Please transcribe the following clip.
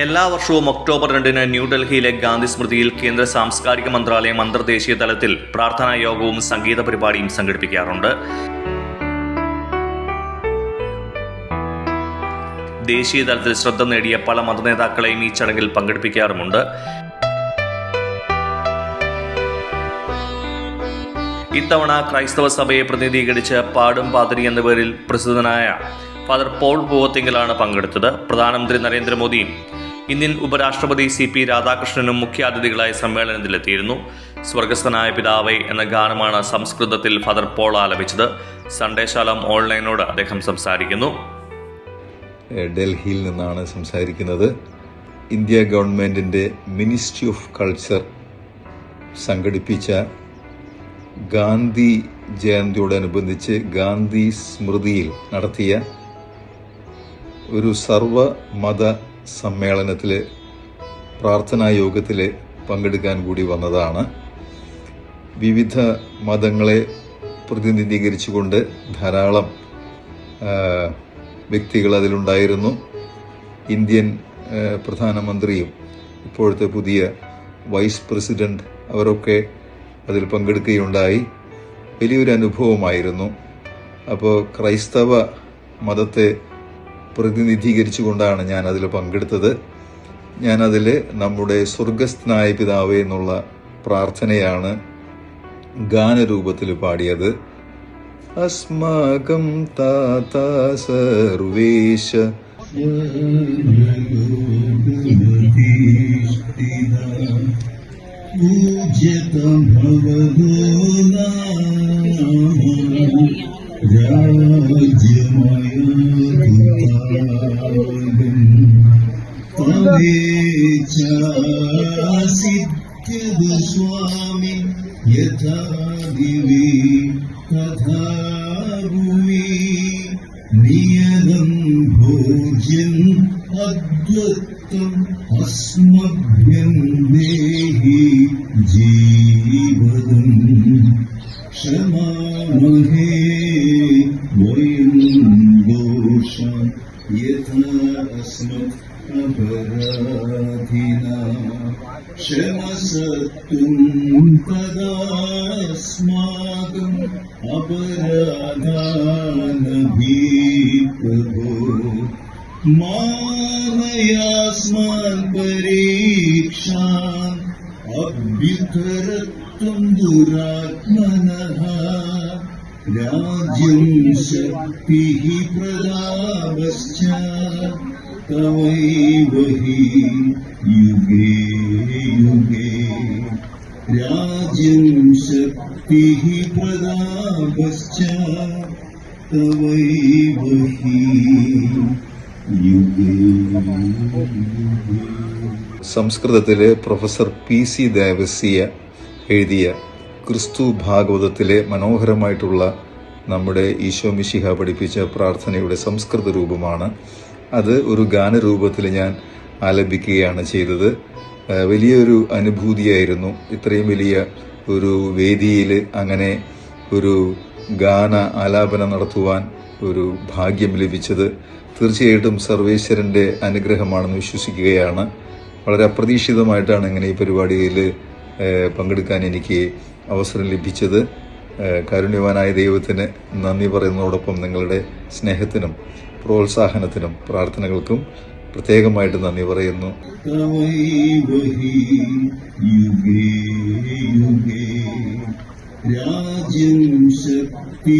എല്ലാ വർഷവും ഒക്ടോബർ രണ്ടിന് ന്യൂഡൽഹിയിലെ ഗാന്ധി സ്മൃതിയിൽ കേന്ദ്ര സാംസ്കാരിക മന്ത്രാലയം അന്തർദേശീയ തലത്തിൽ പ്രാർത്ഥനാ യോഗവും സംഗീത പരിപാടിയും സംഘടിപ്പിക്കാറുണ്ട്. ദേശീയ തലത്തിൽ ശ്രദ്ധ നേടിയ പല മതനേതാക്കളെയും ഈ ചടങ്ങിൽ പങ്കെടുപ്പിക്കാറുമുണ്ട്. ഇത്തവണ ക്രൈസ്തവ സഭയെ പ്രതിനിധീകരിച്ച് പാടും പാതിരി എന്ന പേരിൽ പ്രസിദ്ധനായ ഫാദർ പോൾ പൂവത്തിങ്കലാണ് പങ്കെടുത്തത്. പ്രധാനമന്ത്രി നരേന്ദ്രമോദിയും ഇന്ത്യൻ ഉപരാഷ്ട്രപതി സി പി രാധാകൃഷ്ണനും മുഖ്യാതിഥികളായി സമ്മേളനത്തിലെത്തിയിരുന്നു. സ്വർഗസ്ഥനായ പിതാവേ എന്ന ഗാനമാണ് സംസ്കൃതത്തിൽ ഫദർ പോൾ ആലപിച്ചത്. സൺഡേ ശാലം ഓൺലൈനോട് അദ്ദേഹം സംസാരിക്കുന്നു. ഡൽഹിയിൽ നിന്നാണ് സംസാരിക്കുന്നത്. ഇന്ത്യ ഗവൺമെന്റിന്റെ മിനിസ്ട്രി ഓഫ് കൾച്ചർ സംഘടിപ്പിച്ച ഗാന്ധി ജയന്തിയോടനുബന്ധിച്ച് ഗാന്ധി സ്മൃതിയിൽ നടത്തിയ ഒരു സർവമത സമ്മേളനത്തിൽ പ്രാർത്ഥനാ യോഗത്തിൽ പങ്കെടുക്കാൻ കൂടി വന്നതാണ്. വിവിധ മതങ്ങളെ പ്രതിനിധീകരിച്ചുകൊണ്ട് ധാരാളം വ്യക്തികൾ അതിലുണ്ടായിരുന്നു. ഇന്ത്യൻ പ്രധാനമന്ത്രിയും ഇപ്പോഴത്തെ പുതിയ വൈസ് പ്രസിഡന്റ് അവരൊക്കെ അതിൽ പങ്കെടുക്കുകയുണ്ടായി. വലിയൊരു അനുഭവമായിരുന്നു. അപ്പോൾ ക്രൈസ്തവ മതത്തെ പ്രതിനിധീകരിച്ചുകൊണ്ടാണ് ഞാൻ അതിൽ പങ്കെടുത്തത്. ഞാനതിൽ നമ്മുടെ സ്വർഗസ്ഥനായ പിതാവ് എന്നുള്ള പ്രാർത്ഥനയാണ് ഗാനരൂപത്തിൽ പാടിയത്. അസ്മാകം താത സർവേശ. സ്വാമി तवे यथा दिवि तथा भुवि नियमम् भोज्यम् अद्वत्तम् अस्मभ्यम् देहि जीवदम् क्षमामहे यथा अस्मत् अपराधिना तदास्माकम् अपराधानभीप्रभो अपरादानभियास्मान् परीक्षान् अभ्युरत्वम् दुरात्मनः ദ്യം ശക്തിഃ പ്രതാപശ്ച. തവൈവ ഹി യുഗേ. യുഗേ രാജ്യം ശക്തിഃ പ്രതാപശ്ച തവൈവ സംസ്കൃതത്തിലെ പ്രൊഫസർ പി സി ദേവസ്യ എഴുതിയ ക്രിസ്തു ഭാഗവതത്തിലെ മനോഹരമായിട്ടുള്ള നമ്മുടെ ഈശോ മിശിഹ പഠിപ്പിച്ച പ്രാർത്ഥനയുടെ സംസ്കൃത രൂപമാണ്. അത് ഒരു ഗാനരൂപത്തിൽ ഞാൻ ആലപിക്കുകയാണ് ചെയ്തത്. വലിയൊരു അനുഭൂതിയായിരുന്നു. ഇത്രയും വലിയ ഒരു വേദിയിൽ അങ്ങനെ ഒരു ഗാന ആലാപനം നടത്തുവാൻ ഒരു ഭാഗ്യം ലഭിച്ചത് തീർച്ചയായിട്ടും സർവേശ്വരന്റെ അനുഗ്രഹമാണെന്ന് വിശ്വസിക്കുകയാണ്. വളരെ അപ്രതീക്ഷിതമായിട്ടാണ് ഇങ്ങനെ ഈ പരിപാടിയിൽ പങ്കെടുക്കാൻ എനിക്ക് അവസരം ലഭിച്ചത്. കാരുണ്യവാനായ ദൈവത്തിന് നന്ദി പറയുന്നതോടൊപ്പം നിങ്ങളുടെ സ്നേഹത്തിനും പ്രോത്സാഹനത്തിനും പ്രാർത്ഥനകൾക്കും പ്രത്യേകമായിട്ട് നന്ദി പറയുന്നു. രാജ്യം ശക്തി